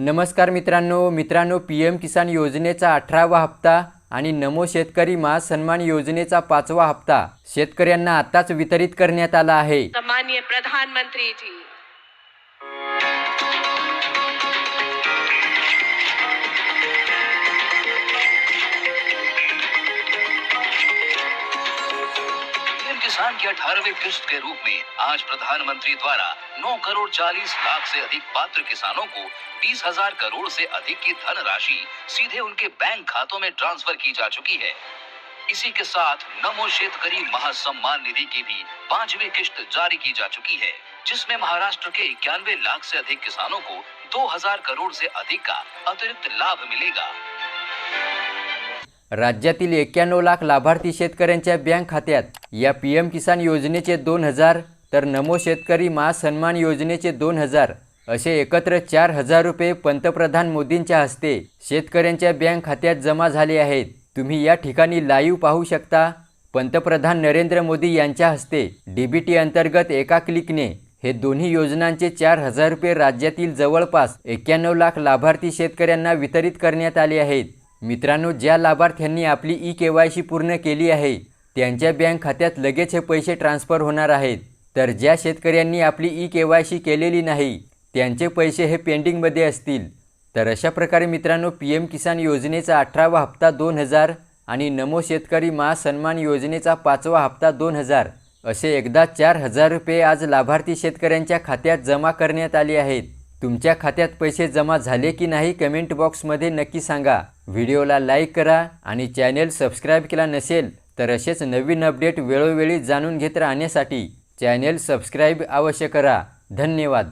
नमस्कार मित्रांनो मित्रांनो पी एम किसान योजनेचा अठरावा हप्ता आणि नमो शेतकरी महासन्मान योजनेचा पाचवा हप्ता शेतकऱ्यांना आताच वितरित करण्यात आला आहे. प्रधानमंत्री जी किसान की अठारहवीं किस्त के रूप में आज प्रधानमंत्री द्वारा 9 करोड़ 40 लाख से अधिक पात्र किसानों को बीस हज़ार करोड़ से अधिक की धन राशि सीधे उनके बैंक खातों में ट्रांसफ़र की जा चुकी है। इसी के साथ नमो शेतकरी महासम्मान निधि की भी पांचवी किस्त जारी की जा चुकी है, जिसमें महाराष्ट्र के इक्यानवे लाख से अधिक किसानों को 2000 करोड़ से अधिक का अतिरिक्त लाभ मिलेगा। राज्यातील एक्क्याण्णव लाख लाभार्थी शेतकऱ्यांच्या बँक खात्यात या पी एम किसान योजनेचे दोन हजार तर नमो शेतकरी महासन्मान योजनेचे दोन हजार असे एकत्र चार हजार रुपये पंतप्रधान मोदींच्या हस्ते शेतकऱ्यांच्या बँक खात्यात जमा झाले आहेत. तुम्ही या ठिकाणी लाईव्ह पाहू शकता. पंतप्रधान नरेंद्र मोदी यांच्या हस्ते डीबीटी अंतर्गत एका क्लिकने हे दोन्ही योजनांचे चार हजार रुपये राज्यातील जवळपास एक्क्याण्णव लाख लाभार्थी शेतकऱ्यांना वितरित करण्यात आले आहेत. मित्रांनो ज्या लाभार्थ्यांनी आपली ई के वाय सी पूर्ण केली आहे त्यांच्या बँक खात्यात लगेच हे पैसे ट्रान्सफर होणार आहेत. तर ज्या शेतकऱ्यांनी आपली ई के वाय सी केलेली नाही त्यांचे पैसे हे पेंडिंगमध्ये असतील. तर अशा प्रकारे मित्रांनो पी एम किसान योजनेचा अठरावा हप्ता दोन हजार आणि नमो शेतकरी महासन्मान योजनेचा पाचवा हप्ता दोन हजार असे एकदा चार हजार रुपये आज लाभार्थी शेतकऱ्यांच्या खात्यात जमा करण्यात आले आहेत. तुमच्या खात्यात पैसे जमा झाले की नाही कमेंट बॉक्समध्ये नक्की सांगा. व्हिडिओला लाईक करा आणि चॅनेल सबस्क्राईब केला नसेल तर असेच नवीन अपडेट वेळोवेळी जाणून घेत राहण्यासाठी चॅनेल सबस्क्राईब अवश्य करा. धन्यवाद.